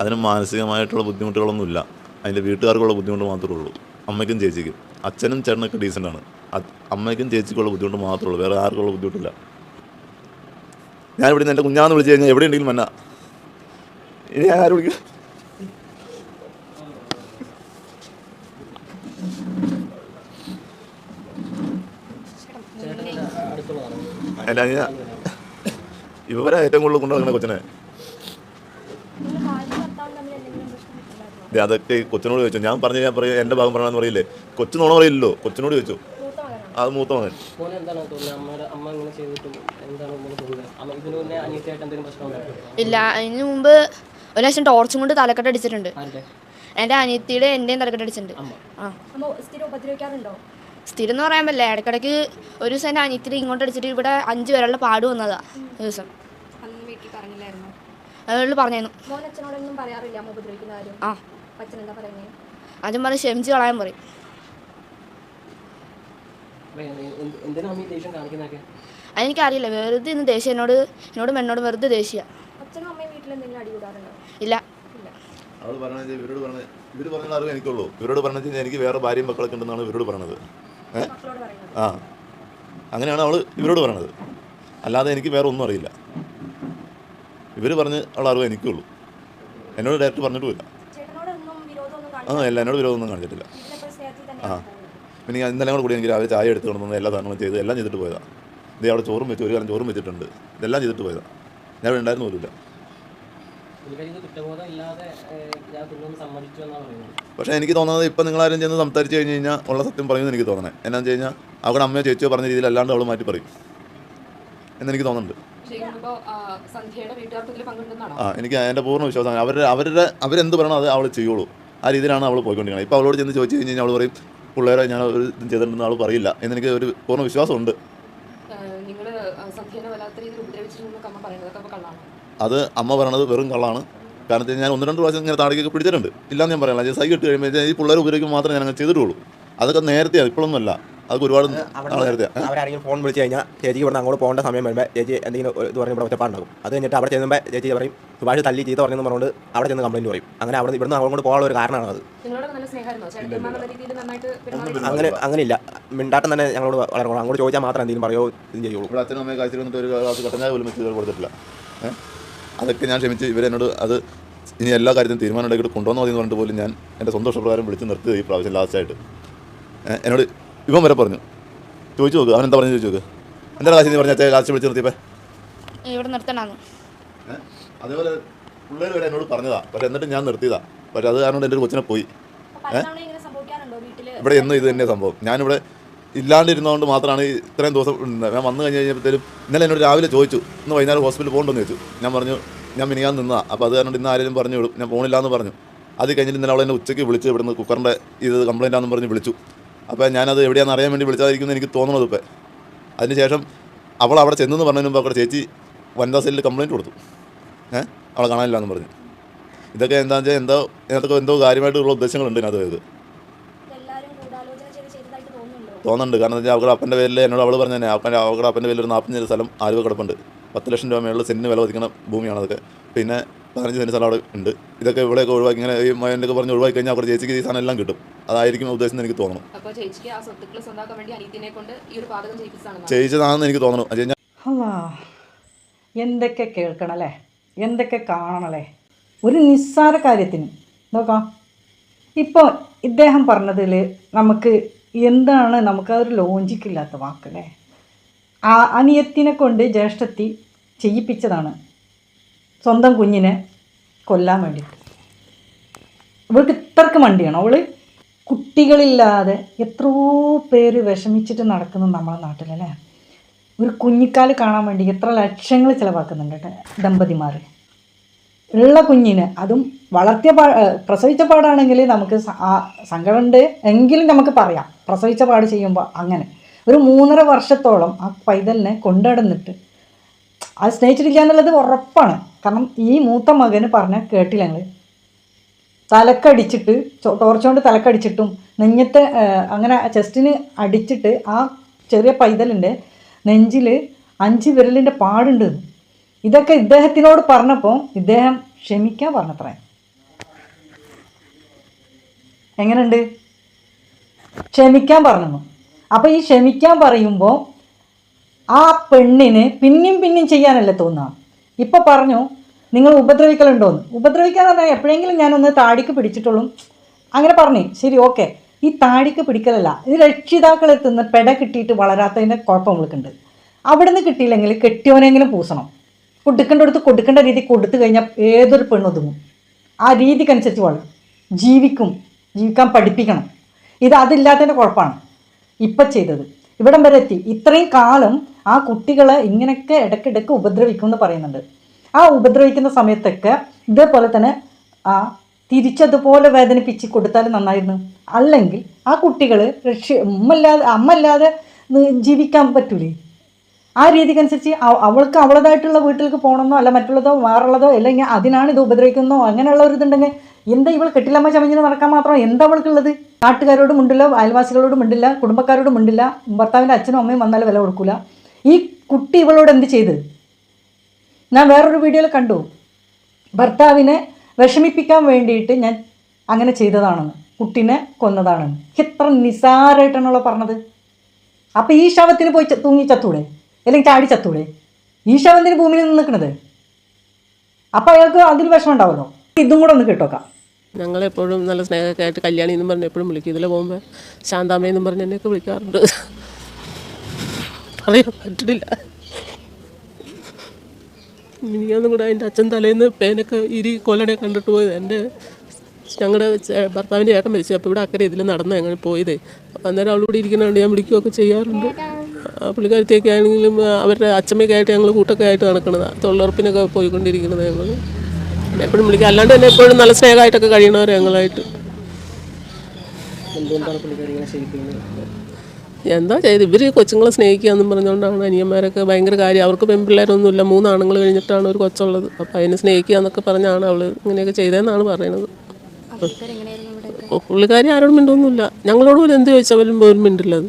അതിന് മാനസികമായിട്ടുള്ള ബുദ്ധിമുട്ടുകളൊന്നുമില്ല. അതിന്റെ വീട്ടുകാർക്കുള്ള ബുദ്ധിമുട്ട് മാത്രമേ ഉള്ളൂ. അമ്മയ്ക്കും ചേച്ചിക്കും. അച്ഛനും ചേട്ടനൊക്കെ ഡീസന്റാണ് അമ്മയ്ക്കും ചേച്ചിക്കുള്ള ബുദ്ധിമുട്ട് മാത്രമേ ഉള്ളൂ. വേറെ ആർക്കുള്ള ബുദ്ധിമുട്ടില്ല. ഞാനിവിടെ നിന്ന് എന്റെ കുഞ്ഞാന്ന് വിളിച്ചു കഴിഞ്ഞാൽ എവിടെ ഉണ്ടെങ്കിലും മന്ന ഇനി ഞാൻ ആരും വിളിക്കും? അല്ല ഇവരെ ഏറ്റവും കൂടുതൽ കൊണ്ടുവന്ന കൊച്ചിനെ നിങ്ങൾ ഭാര്യ ഭർത്താവും തമ്മിൽ എന്തെങ്കിലും പ്രശ്നം ഉണ്ടായിരുന്നോ? ദേ അതൊക്കെ കൊച്ചിനോട് ചോദിച്ചു. ഞാൻ പറഞ്ഞു ഞാൻ പറയും എന്റെ ഭാഗം പറയണമെന്ന് പറയില്ലേ? കൊച്ചിനോട് പറയില്ലല്ലോ? കൊച്ചിനോട് ചോദിച്ചു? അത് മൂത്ത മകൻ. ഇല്ല അതിന് മുമ്പ് ഒരു ലക്ഷം ടോർച്ചും കൊണ്ട് തലക്കെട്ട് അടിച്ചിട്ടുണ്ട്. എന്റെ അനിയത്തിയുടെ എന്റെയും തലക്കെട്ട് അടിച്ചിട്ടുണ്ട്. അമ്മ. ആ. അമ്മ സ്ഥിരം എന്ന് പറയാൻ പറ്റില്ല. ഇടയ്ക്കിടയ്ക്ക് ഒരു ദിവസം എന്റെ അനിയത്തി ഇങ്ങോട്ട് അടിച്ചിട്ട് ഇവിടെ അഞ്ച് പേരുള്ള പാട് വന്നതാ ഒരു ദിവസം. അന്ന് വീട്ടിൽ പറഞ്ഞില്ലായിരുന്നു? പറഞ്ഞായിരുന്നു ആ. അച്ഛൻ എന്താ പറയുന്നത് ആദ്യം പറഞ്ഞ് ക്ഷമിച്ച് കളയാൻ പറയും. എനിക്കറിയില്ല വെറുതെ ഇന്ന് ദേഷ്യം എന്നോട് എന്നോടും എന്നോട് വെറുതെ ദേഷ്യ. അച്ഛനും അമ്മയും വീട്ടിൽ എന്തെങ്കിലും അടി കൂടാറുണ്ടോ? ഇല്ല. ഇല്ല. അവൾ പറഞ്ഞത് ഇവരോട് പറഞ്ഞത് ഇവർ പറഞ്ഞ അറിവ് എനിക്കുള്ളൂ. ഇവരോട് പറഞ്ഞത് എനിക്ക് വേറെ ഭാര്യയും മക്കളൊക്കെ ഉണ്ടെന്നാണ് ഇവരോട് പറഞ്ഞത്. ആ. അങ്ങനെയാണ് അവൾ ഇവരോട് പറഞ്ഞത്. അല്ലാതെ എനിക്ക് വേറെ ഒന്നും അറിയില്ല. ഇവർ പറഞ്ഞ് അവൾ അറിവ് എനിക്കുള്ളൂ. എന്നോട് ഡയറക്റ്റ് പറഞ്ഞിട്ടുമില്ല. ആ എല്ലാം എന്നോട് വിരോധമൊന്നും കാണിച്ചിട്ടില്ല. ആ. പിന്നെ ഞാൻ ഇന്നലെ കൂടി എനിക്ക് രാവിലെ ചായ എടുത്ത് കൊണ്ടുവന്ന് എല്ലാ സാധനങ്ങളും ചെയ്ത് എല്ലാം ചെയ്തിട്ട് പോയതാണ് ഇത് അവിടെ ചോറും വെച്ച് ഒരു കാലം ചോറും വെച്ചിട്ടുണ്ട്. ഇതെല്ലാം ചെയ്തിട്ട് പോയതാണ് ഞാൻ ഇവിടെ ഉണ്ടായിരുന്നു പോലുമില്ല. പക്ഷേ എനിക്ക് തോന്നുന്നത് ഇപ്പം നിങ്ങളാരും ചെന്ന് സംസാരിച്ച് കഴിഞ്ഞ് കഴിഞ്ഞാൽ ഉള്ള സത്യം പറയുമെന്ന് എനിക്ക് തോന്നണേ. എന്നാന്ന് വെച്ച് കഴിഞ്ഞാൽ അവിടെ അമ്മയോ ചേച്ചിയോ പറഞ്ഞ രീതിയിൽ അല്ലാണ്ട് അവൾ മാറ്റി പറയും. എന്നെനിക്ക് തോന്നുന്നുണ്ട്. ആ എനിക്ക് എന്റെ പൂർണ വിശ്വാസമാണ്. അവരുടെ അവരുടെ അവരെന്ത് പറയണോ അത് അവൾ ചെയ്യുള്ളൂ. ആ രീതിയിലാണ് അവൾ പോയിക്കൊണ്ടിരിക്കുന്നത്. ഇപ്പോൾ അവളോട് ചെന്ന് ചോദിച്ചു കഴിഞ്ഞ് കഴിഞ്ഞാൽ അവൾ പറയും പിള്ളേരെ ഞാൻ ഒരു ഇതും ചെയ്തിട്ടുണ്ടെന്ന് അവൾ പറയില്ല. എന്നെനിക്ക് ഒരു പൂർണ വിശ്വാസമുണ്ട്. അത് അമ്മ പറയണത് വെറും കള്ളാണ്. കാരണം ഞാൻ ഒന്ന് രണ്ട് പ്രാവശ്യം ഇങ്ങനെ താടിക്കൊക്കെ പിടിച്ചിട്ടുണ്ട്. ഇല്ലാന്ന് ഞാൻ പറയാം സൈ ഇട്ട് കഴിയുമ്പോൾ ഈ പിള്ളേർ ഉപയോഗിക്കുമ്പോൾ മാത്രമേ ഞാൻ അങ്ങനെ ചെയ്തിട്ടുള്ളൂ. അതൊക്കെ നേരത്തെയാണ് ഇപ്പോഴൊന്നും അതൊക്കെ ഒരുപാട് നേരത്തെ അവരാരെങ്കിലും ഫോൺ വിളിച്ച് കഴിഞ്ഞാൽ ചേച്ചിക്ക് ഇവിടെ അങ്ങോട്ട് പോകേണ്ട സമയം വരുമ്പോൾ ചേച്ചി എന്തെങ്കിലും ഒരു ഇത് പറഞ്ഞ് ഇവിടെ ഒറ്റപ്പാടുണ്ടാകും അത് കഴിഞ്ഞിട്ട് അവിടെ ചെന്നുമ്പോൾ ചേച്ചി പറയും സുഭാഷ് തല്ലി ചീത്ത പറഞ്ഞെന്ന് പറഞ്ഞുകൊണ്ട് അവിടെ ചെന്ന് കംപ്ലൈന്റ് പറയും. അങ്ങനെ അവിടെ ഇവിടുന്ന് അങ്ങോട്ട് പോകാനുള്ള ഒരു കാരണമാണ് അത്. അങ്ങനെ അങ്ങനെ ഇല്ല മിണ്ടാട്ടം തന്നെ ഞങ്ങളോട് വളരെ അങ്ങോട്ട് ചോദിച്ചാൽ മാത്രം എന്തെങ്കിലും പറയോ ഇതും ചെയ്യുള്ളൂ. ഇവിടെ അച്ഛനും അമ്മയും കാഴ്ച വന്നിട്ട് ഒരു ഗ്ലാസ് കട്ടഞ്ഞാൽ പോലും വെച്ച് കൊടുത്തിട്ടില്ല? അതൊക്കെ ഞാൻ ക്ഷമിച്ച് ഇവരെന്നോട് അത് ഇനി എല്ലാ കാര്യത്തിനും തീരുമാനം ഉണ്ടാക്കിയിട്ട് കൊണ്ടുവന്നു മതി എന്ന് പറഞ്ഞിട്ട് പോലും ഞാൻ എന്റെ സന്തോഷപ്രകാരം വിളിച്ച് നിർത്തി ഈ പ്രാവശ്യം ലാസ്റ്റായിട്ട്? എന്നോട് ഇവൻ വരെ പറഞ്ഞു. ചോദിച്ചു നോക്ക് അവൻ എന്താ പറഞ്ഞു ചോദിച്ചു നോക്ക്. എന്താണ് കാശി നീ പറഞ്ഞ ലാസ്റ്റ് വിളിച്ച് നിർത്തിയപ്പോ? ഇവിടെ നിർത്തണമെന്ന്? അതേപോലെ പിള്ളേർ വരെ എന്നോട് പറഞ്ഞതാ. പക്ഷെ എന്നിട്ട് ഞാൻ നിർത്തിയതാ. പക്ഷെ അത് കാരണം എന്റെ ഒരു കൊച്ചിനെ പോയി. ഇവിടെ എന്നും ഇത് തന്നെ സംഭവം. ഞാനിവിടെ ഇല്ലാണ്ടിരുന്നതുകൊണ്ട് മാത്രമാണ് ഈ ഇത്രയും ദിവസം. ഞാൻ വന്നു കഴിഞ്ഞ് കഴിഞ്ഞപ്പോഴത്തേലും ഇന്നലെ എന്നോട് രാവിലെ ചോദിച്ചു. ഇന്ന് വൈകുന്നേരം ഹോസ്പിറ്റലിൽ പോകണ്ടെന്ന് ചോദിച്ചു. ഞാൻ പറഞ്ഞു ഞാൻ മിനിയാൻ നിന്നാ അപ്പോൾ അത് കാരണം ഇന്ന് ആരെങ്കിലും പറഞ്ഞു വിടും. ഞാൻ പോണില്ലാന്ന് പറഞ്ഞു. അത് കഴിഞ്ഞിട്ട് ഇന്നലെ അവളെന്നെ ഉച്ചയ്ക്ക് വിളിച്ച് ഇവിടുന്ന് കുക്കറിന്റെ ഇത് കംപ്ലൈന്റ് ആണെന്ന് പറഞ്ഞ് വിളിച്ചു. അപ്പോൾ ഞാനത് എവിടെയാണെന്ന് അറിയാൻ വേണ്ടി വിളിച്ചായിരിക്കും എനിക്ക് തോന്നുന്നത് ഇപ്പം. അതിനുശേഷം അവൾ അവിടെ ചെന്നെന്ന് പറഞ്ഞതിന് മുമ്പ് അവിടെ ചേച്ചി വനിതാ സെല്ലിൽ കംപ്ലയിന്റ് കൊടുത്തു. ഏഹ് അവളെ കാണാനില്ല എന്ന് പറഞ്ഞു. ഇതൊക്കെ എന്താണെന്ന് വെച്ചാൽ എന്തോ ഇതിനകത്തൊക്കെ എന്തോ കാര്യമായിട്ടുള്ള ഉദ്ദേശങ്ങളുണ്ട് ഇതിനകത്ത് ഇത്. തോന്നുന്നുണ്ടോ? കാരണം എന്താ അവളുടെ അപ്പന്റെ പേരിൽ എന്നോട് അവൾ പറഞ്ഞു തന്നെ അപ്പന്റെ അവളുടെ അപ്പന്റെ പേരിൽ ഒരു നാൽപ്പത്തഞ്ച് സ്ഥലം ആലുവ കിടപ്പുണ്ട് പത്ത് ലക്ഷം രൂപ മേളിൽ സെന്റിന് വില വധിക്കുന്ന ഭൂമിയാണ് അതൊക്കെ. പിന്നെ പതിനഞ്ച് സെന്റ് സ്ഥലം അവിടെ ഉണ്ട്. ഇതൊക്കെ ഇവിടെയൊക്കെ ഒഴിവാക്കി ഇങ്ങനെ ഈ മകന്റെ പറഞ്ഞ് ഒഴിവാക്കി കഴിഞ്ഞാൽ അവിടെ ചേച്ചിക്ക് ഈ സാധനം എല്ലാം കിട്ടും. അതായിരിക്കും ഉദ്ദേശം എനിക്ക് തോന്നുന്നു അപ്പോൾ ചേച്ചിക്ക് ആ സ്വത്തുക്കൾ സ്വന്താക്കാൻ വേണ്ടി കൊണ്ട് ഈ ഒരു പാതകം ചെയ്യിപ്പിച്ചതാണ് ചെയ്യിച്ചതാണെന്ന് എനിക്ക് തോന്നുന്നു എന്തൊക്കെ കേൾക്കണല്ലേ? എന്തൊക്കെ കാണണല്ലേ? ഒരു നിസ്സാര കാര്യത്തിന്. നോക്കാം. ഇപ്പോൾ ഇദ്ദേഹം പറഞ്ഞതിൽ നമുക്ക് എന്താണ് നമുക്ക് ആ ഒരു ലോഞ്ചിക്കില്ലാത്ത വാക്കല്ലേ ആ അനിയത്തിനെ കൊണ്ട് ജ്യേഷ്ഠത്തി ചെയ്യിപ്പിച്ചതാണ്. സ്വന്തം കുഞ്ഞിനെ കൊല്ലാൻ വേണ്ടിയിട്ട്. ഇവൾക്ക് ഇത്രക്ക് മണ്ടിയാണ് അവൾ കുട്ടികളില്ലാതെ എത്രയോ പേര് വിഷമിച്ചിട്ട് നടക്കുന്നു നമ്മളെ നാട്ടിലല്ലേ? ഒരു കുഞ്ഞിക്കാൽ കാണാൻ വേണ്ടി എത്ര ലക്ഷങ്ങൾ ചിലവാക്കുന്നുണ്ട് ദമ്പതിമാർ ഉള്ള കുഞ്ഞിന് അതും വളർത്തിയ പാ പ്രസവിച്ച പാടാണെങ്കിൽ നമുക്ക് സങ്കടമുണ്ട് എങ്കിലും നമുക്ക് പറയാം. പ്രസവിച്ച പാട് ചെയ്യുമ്പോൾ അങ്ങനെ. ഒരു മൂന്നര വർഷത്തോളം ആ പൈതലിനെ കൊണ്ടടന്നിട്ട് അത് സ്നേഹിച്ചിരിക്കുക എന്നുള്ളത് ഉറപ്പാണ്. കാരണം ഈ മൂത്ത മകന് പറഞ്ഞ കേട്ടില്ല ഞങ്ങൾ തലക്കടിച്ചിട്ട് ടോർച്ചുകൊണ്ട് തലക്കടിച്ചിട്ടും നെഞ്ഞത്തെ അങ്ങനെ ചെസ്റ്റിന് അടിച്ചിട്ട് ആ ചെറിയ പൈതലിന്റെ നെഞ്ചിൽ അഞ്ച് വിരലിന്റെ പാടുണ്ട്. ഇതൊക്കെ ഇദ്ദേഹത്തിനോട് പറഞ്ഞപ്പോൾ ഇദ്ദേഹം ക്ഷമിക്കാൻ പറഞ്ഞത്രേ. എങ്ങനെയുണ്ട്? ക്ഷമിക്കാൻ പറഞ്ഞു അപ്പോൾ ഈ ക്ഷമിക്കാൻ പറയുമ്പോൾ ആ പെണ്ണിന് പിന്നെയും പിന്നെയും ചെയ്യാനല്ലേ തോന്നുക ഇപ്പം പറഞ്ഞു നിങ്ങൾ ഉപദ്രവിക്കലുണ്ടോയെന്ന് ഉപദ്രവിക്കാന്ന് പറഞ്ഞാൽ എപ്പോഴെങ്കിലും ഞാനൊന്ന് താടിക്ക് പിടിച്ചിട്ടുള്ളൂ. അങ്ങനെ പറഞ്ഞു. ശരി ഓക്കെ. ഈ താടിക്ക് പിടിക്കലല്ല. ഇത് രക്ഷിതാക്കളിൽ നിന്ന് പെട കിട്ടിയിട്ട് വളരാത്തതിന്റെ കുഴപ്പം അവിടെ നിന്ന് കിട്ടിയില്ലെങ്കിൽ കെട്ടിയവനെങ്കിലും പൂസണം. കൊടുക്കേണ്ടടുത്ത് കൊടുക്കേണ്ട രീതി കൊടുത്തു കഴിഞ്ഞാൽ ഏതൊരു പെണ്ണൊതുങ്ങും ആ രീതിക്കനുസരിച്ച് വളരും. ജീവിക്കും. ജീവിക്കാൻ പഠിപ്പിക്കണം. ഇത് അതില്ലാത്തതിന്റെ കുഴപ്പമാണ്. ഇപ്പം ചെയ്തത്. ഇവിടം വരെ എത്തി. ഇത്രയും കാലം ആ കുട്ടികളെ ഇങ്ങനെയൊക്കെ ഇടയ്ക്കിടയ്ക്ക് ഉപദ്രവിക്കും എന്ന് പറയുന്നുണ്ട്. ആ ഉപദ്രവിക്കുന്ന സമയത്തൊക്കെ ഇതേപോലെ തന്നെ ആ തിരിച്ചതുപോലെ വേദനിപ്പിച്ച് കൊടുത്താൽ നന്നായിരുന്നു. അല്ലെങ്കിൽ ആ കുട്ടികൾ രക്ഷ ഉമ്മല്ലാതെ അമ്മല്ലാതെ ജീവിക്കാൻ പറ്റൂലേ? ആ രീതിക്കനുസരിച്ച് അവ- അവൾക്ക് അവളതായിട്ടുള്ള വീട്ടിലേക്ക് പോകണമെന്നോ അല്ല മറ്റുള്ളതോ വേറുള്ളതോ അല്ലെങ്കിൽ അതിനാണ് ഇത് ഉപദ്രവിക്കുന്നോ അങ്ങനെയുള്ള ഒരു ഇതുണ്ടെങ്കിൽ എന്താ ഇവൾ കെട്ടിലമ്മ ചമഞ്ഞ് നടക്കാൻ മാത്രം എന്താ അവൾക്കുള്ളത് നാട്ടുകാരോടും ഉണ്ടല്ലോ അയൽവാസികളോടും ഉണ്ടില്ല കുടുംബക്കാരോടും ഉണ്ടില്ല ഭർത്താവിന്റെ അച്ഛനും അമ്മയും വന്നാൽ വില കൊടുക്കൂല. ഈ കുട്ടി ഇവളോട് എന്ത് ചെയ്ത്? ഞാൻ വേറൊരു വീഡിയോയിൽ കണ്ടു. ഭർത്താവിനെ വിഷമിപ്പിക്കാൻ വേണ്ടിയിട്ട് ഞാൻ അങ്ങനെ ചെയ്തതാണെന്ന്. കുട്ടിനെ കൊന്നതാണെന്ന്. എത്ര നിസാരമായിട്ടാണല്ലോ പറഞ്ഞത്. അപ്പോൾ ഈ ശവത്തിന് പോയി തൂങ്ങി ചത്തൂടെ? അല്ലെങ്കിൽ ചാടി ചത്തൂടെ? ഈ ശവത്തിന് ഭൂമിയിൽ നിന്ന് നിൽക്കുന്നത് അപ്പോൾ അയാൾക്ക് അതിൽ വിഷമം ഉണ്ടാവുമല്ലോ ഇതും കൂടെ ഒന്ന് കേട്ടോക്കാം. ഞങ്ങളെപ്പോഴും നല്ല സ്നേഹമൊക്കെ ആയിട്ട് കല്യാണി എന്നും പറഞ്ഞ് എപ്പോഴും വിളിക്കും. ഇതിലെ പോകുമ്പോൾ ശാന്താമ്മയെന്നും പറഞ്ഞ് എന്നെയൊക്കെ വിളിക്കാറുണ്ട്. പറയാൻ പറ്റണില്ല മിനിയാന്നും കൂടെ എന്റെ അച്ഛൻ തലേന്ന് പേനൊക്കെ ഇരി കൊല്ലനെ കണ്ടിട്ട് പോയത്. എന്റെ ഞങ്ങളുടെ ഭർത്താവിന്റെ ഏട്ടൻ മരിച്ചു. അപ്പോൾ ഇവിടെ അക്കരെ ഇതിൽ നടന്ന് ഞങ്ങൾ പോയത്. അപ്പോൾ അന്നേരം അവളോട് ഇരിക്കുന്നുണ്ട് ഞാൻ വിളിക്കുകയൊക്കെ ചെയ്യാറുണ്ട്. ആ പുള്ളിക്കാരത്തേക്ക് ആണെങ്കിലും അവരുടെ അച്ഛമ്മയൊക്കെ ആയിട്ട് ഞങ്ങൾ കൂട്ടൊക്കെ ആയിട്ട് നടക്കണത്. തൊഴിലുറപ്പിനൊക്കെ പോയിക്കൊണ്ടിരിക്കുന്നത് ഞങ്ങൾ എപ്പോഴും വിളിക്കുക അല്ലാണ്ട് തന്നെ എപ്പോഴും നല്ല സ്നേഹമായിട്ടൊക്കെ കഴിയണവർ ഞങ്ങളായിട്ട്. എന്തുകൊണ്ടാണ് പുള്ളിക്കാരി ഇങ്ങനെ ശരിക്കുന്നത് എന്താ ചെയ്ത്? ഇവർ കൊച്ചുങ്ങളെ സ്നേഹിക്കുക എന്നും പറഞ്ഞുകൊണ്ടാണ് അനിയന്മാരൊക്കെ ഭയങ്കര കാര്യം. അവർക്ക് പെൺപിള്ളേരൊന്നുമില്ല. മൂന്നാണുങ്ങൾ കഴിഞ്ഞിട്ടാണ് ഒരു കൊച്ചുള്ളത്. അപ്പോൾ അതിനെ സ്നേഹിക്കുക എന്നൊക്കെ പറഞ്ഞാണ് അവൾ ഇങ്ങനെയൊക്കെ ചെയ്തതെന്നാണ് പറയുന്നത് പുള്ളിക്കാരി ആരോടും മിണ്ടൊന്നുമില്ല. ഞങ്ങളോട് പോലും എന്ത് ചോദിച്ചാലും പോലും മിണ്ടില്ല അത്.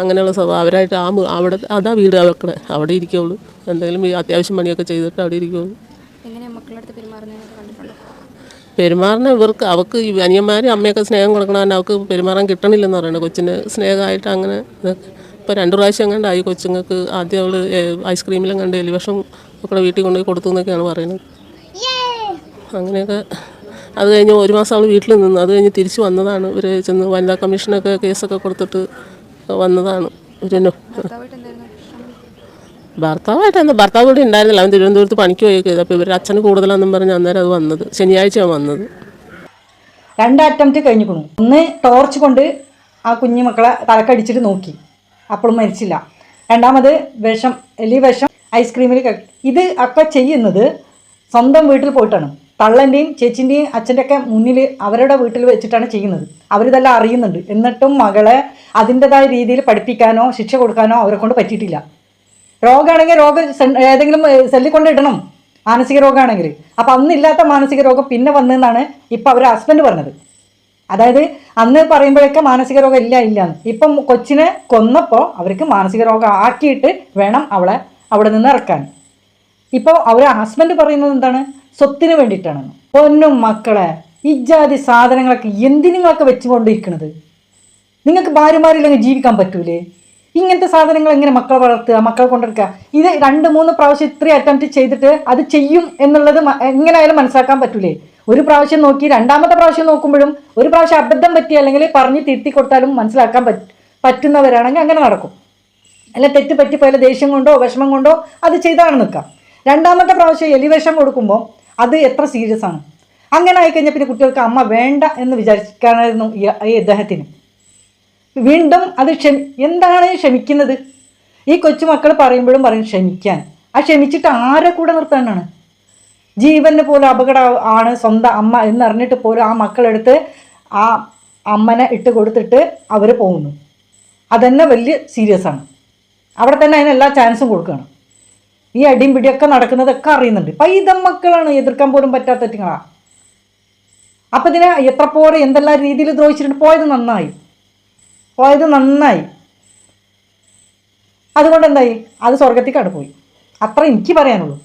അങ്ങനെയുള്ള സ്വഭാവം. അവരായിട്ട് ആ അവിടെ അതാ വീട് അവക്കടെ അവിടെ ഇരിക്കുള്ളൂ. എന്തെങ്കിലും അത്യാവശ്യം പണിയൊക്കെ ചെയ്തിട്ട് അവിടെ ഇരിക്കുള്ളൂ. പെരുമാറുന്ന ഇവർക്ക് അവർക്ക് ഈ അനിയന്മാർ അമ്മയൊക്കെ സ്നേഹം കൊടുക്കണം തന്നെ അവർക്ക് പെരുമാറാൻ കിട്ടണില്ലെന്ന് പറയുന്നത് കൊച്ചിന് സ്നേഹമായിട്ട് അങ്ങനെ ഇപ്പോൾ രണ്ട് പ്രാവശ്യം കണ്ടായി കൊച്ചുങ്ങൾക്ക് ആദ്യം അവൾ ഐസ്ക്രീമിലും കണ്ട് എലിവേഷം ഒക്കെ വീട്ടിൽ കൊണ്ടുപോയി കൊടുത്തു എന്നൊക്കെയാണ് പറയുന്നത്. അങ്ങനെയൊക്കെ. അത് കഴിഞ്ഞ് ഒരു മാസം അവൾ വീട്ടിൽ നിന്ന്. അത് കഴിഞ്ഞ് തിരിച്ച് വന്നതാണ്. ഇവർ ചെന്ന് വനിതാ കമ്മീഷനൊക്കെ കേസൊക്കെ കൊടുത്തിട്ട് വന്നതാണ്. ഇവരെന്നെ ഭർത്താവായിട്ട് എന്തായിരുന്നു ഭർത്താവായിട്ട് എന്താ ഭർത്താവ് ഇവിടെ ഉണ്ടായിരുന്നില്ല. അവൻ തിരുവനന്തപുരത്ത് പണിക്ക് പോയി അപ്പോൾ ഇവരുടെ അച്ഛന് കൂടുതലാണെന്നും പറഞ്ഞ് അന്നേരം അത് വന്നത്. ശനിയാഴ്ചയാണ് വന്നത്. രണ്ട് അറ്റംപ്റ്റ് കഴിഞ്ഞിക്കണു ഒന്ന് ടോർച്ച് കൊണ്ട് ആ കുഞ്ഞു മക്കളെ തലക്കടിച്ചിട്ട് നോക്കി. അപ്പോഴും മരിച്ചില്ല. രണ്ടാമത് വിഷം എലി വിഷം ഐസ്ക്രീമിൽ ഇത് ഒക്കെ ചെയ്യുന്നത് സ്വന്തം വീട്ടിൽ പോയിട്ടാണ്. തള്ളന്റെയും ചേച്ചിന്റെയും അച്ഛന്റെ ഒക്കെ മുന്നിൽ അവരുടെ വീട്ടിൽ വെച്ചിട്ടാണ് ചെയ്യുന്നത്. അവരിതെല്ലാം അറിയുന്നുണ്ട്. എന്നിട്ടും മകളെ അതിന്റെതായ രീതിയിൽ പഠിപ്പിക്കാനോ ശിക്ഷ കൊടുക്കാനോ അവരെ കൊണ്ട് പറ്റിയിട്ടില്ല. രോഗമാണെങ്കിൽ രോഗം ഏതെങ്കിലും സെല്ലിൽ കൊണ്ട് ഇടണം മാനസിക രോഗമാണെങ്കിൽ അപ്പം അന്നില്ലാത്ത മാനസിക രോഗം പിന്നെ വന്നതെന്നാണ് ഇപ്പം അവർ ഹസ്ബൻഡ് പറഞ്ഞത്. അതായത് അന്ന് പറയുമ്പോഴൊക്കെ മാനസിക രോഗം ഇല്ല ഇല്ല ഇപ്പം കൊച്ചിനെ കൊന്നപ്പോൾ അവർക്ക് മാനസിക രോഗം ആക്കിയിട്ട് വേണം അവളെ അവിടെ നിന്ന് ഇറക്കാൻ. ഇപ്പോൾ അവരെ ഹസ്ബൻഡ് പറയുന്നത് എന്താണ്? സ്വത്തിന് വേണ്ടിയിട്ടാണ്. പൊന്നും മക്കളെ ഇജാതി സാധനങ്ങളൊക്കെ എന്തിനങ്ങളൊക്കെ വെച്ചുകൊണ്ടിരിക്കുന്നത് നിങ്ങൾക്ക് ഭാര്യമാരില്ലെങ്കിൽ ജീവിക്കാൻ പറ്റൂലേ? ഇങ്ങനത്തെ സാധനങ്ങൾ എങ്ങനെ മക്കളെ വളർത്തുക മക്കളെ കൊണ്ടെടുക്കുക ഇത് രണ്ട് മൂന്ന് പ്രാവശ്യം ഇത്രയും അറ്റംപ്റ്റ് ചെയ്തിട്ട് അത് ചെയ്യും എന്നുള്ളത് എങ്ങനെയായാലും മനസ്സിലാക്കാൻ പറ്റൂലേ. ഒരു പ്രാവശ്യം നോക്കി രണ്ടാമത്തെ പ്രാവശ്യം നോക്കുമ്പോഴും ഒരു പ്രാവശ്യം അബദ്ധം പറ്റി അല്ലെങ്കിൽ പറഞ്ഞ് തിരുത്തി കൊടുത്താലും മനസ്സിലാക്കാൻ പറ്റ പറ്റുന്നവരാണെങ്കിൽ അങ്ങനെ നടക്കും. അല്ല തെറ്റ് പറ്റിപ്പോയാൽ ദേഷ്യം കൊണ്ടോ വിഷമം കൊണ്ടോ അത് ചെയ്താണ് നിൽക്കാം രണ്ടാമത്തെ പ്രാവശ്യം എലിവേഷം കൊടുക്കുമ്പോൾ അത് എത്ര സീരിയസ് ആണ്. അങ്ങനെ ആയിക്കഴിഞ്ഞാൽ പിന്നെ കുട്ടികൾക്ക് അമ്മ വേണ്ട എന്ന് വിചാരിക്കാനായിരുന്നു ഈ ഇദ്ദേഹത്തിന്. വീണ്ടും അത് ക്ഷമി എന്താണ് ക്ഷമിക്കുന്നത്? ഈ കൊച്ചുമക്കൾ പറയുമ്പോഴും പറയും ക്ഷമിക്കാൻ. ആ ക്ഷമിച്ചിട്ട് ആരെ കൂടെ നിർത്താനാണ്? ജീവന് പോലും അപകടം ആണ് സ്വന്തം അമ്മ എന്നറിഞ്ഞിട്ട് പോലും ആ മക്കളെടുത്ത് ആ അമ്മനെ ഇട്ട് കൊടുത്തിട്ട് അവർ പോകുന്നു. അതന്നെ വലിയ സീരിയസ് ആണ്. അവിടെ തന്നെ അതിനെല്ലാ ചാൻസും കൊടുക്കുകയാണ്. ഈ അടിയും പിടിയൊക്കെ നടക്കുന്നതൊക്കെ അറിയുന്നുണ്ട്. പൈതം മക്കളാണ് എതിർക്കാൻ പോലും പറ്റാത്ത പറ്റാത്തങ്ങളാ അപ്പം ഇതിനെ എത്ര പോലെ എന്തെല്ലാം രീതിയിൽ ദ്രോഹിച്ചിട്ടുണ്ട്. പോയത് നന്നായി. പോയത് നന്നായി. അതുകൊണ്ട് എന്തായി അത് സ്വർഗത്തേക്കാണ് പോയി. അത്ര എനിക്ക് പറയാനുള്ളൂ.